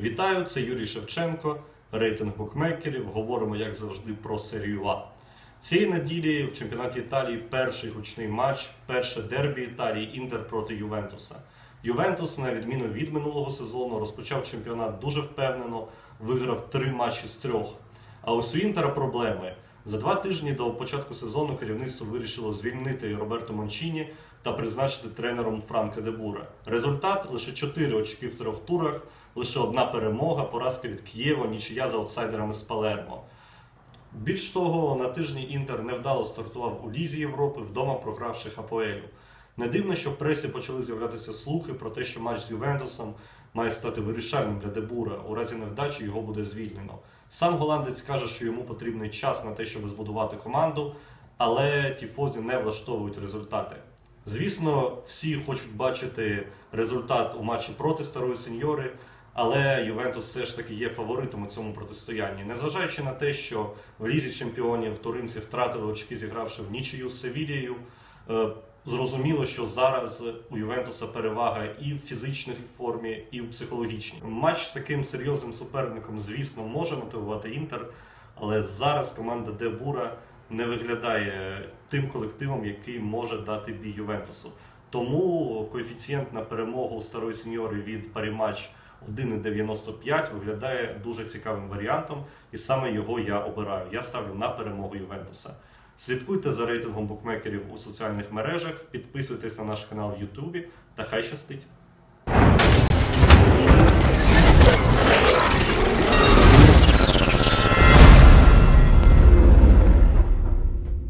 Вітаю, це Юрій Шевченко, рейтинг букмекерів. Говоримо, як завжди, про серію А. Цієї неділі в чемпіонаті Італії перший гучний матч, перше дербі Італії Інтер проти Ювентуса. Ювентус, на відміну від минулого сезону, розпочав чемпіонат дуже впевнено, виграв три матчі з трьох. А ось у Інтера проблеми. За два тижні до початку сезону керівництво вирішило звільнити Роберто Мончіні та призначити тренером Франка Дебура. Результат лише 4 очки в трьох турах, лише одна перемога, поразка від Києва, нічия за аутсайдерами з Палермо. Більш того, на тижні Інтер невдало стартував у Лізі Європи, вдома програвши Хапоелю. Не дивно, що в пресі почали з'являтися слухи про те, що матч з Ювентусом має стати вирішальним для Дебура. У разі невдачі його буде звільнено. Сам голландець каже, що йому потрібний час на те, щоб збудувати команду, але тіфозі не влаштовують результати. Звісно, всі хочуть бачити результат у матчі проти старої сеньори, але Ювентус все ж таки є фаворитом у цьому протистоянні. Незважаючи на те, що в лізі чемпіонів туринці втратили очки, зігравши в нічию з Севілією. Зрозуміло, що зараз у Ювентуса перевага і в фізичній формі, і в психологічній. Матч з таким серйозним суперником, звісно, може мотивувати інтер, але зараз команда Де Бура не виглядає тим колективом, який може дати бій Ювентусу. Тому коефіцієнт на перемогу старої сеньори від паріматч 1,95 виглядає дуже цікавим варіантом, і саме його я обираю. Я ставлю на перемогу Ювентуса. Слідкуйте за рейтингом букмекерів у соціальних мережах, підписуйтесь на наш канал в Ютубі та хай щастить!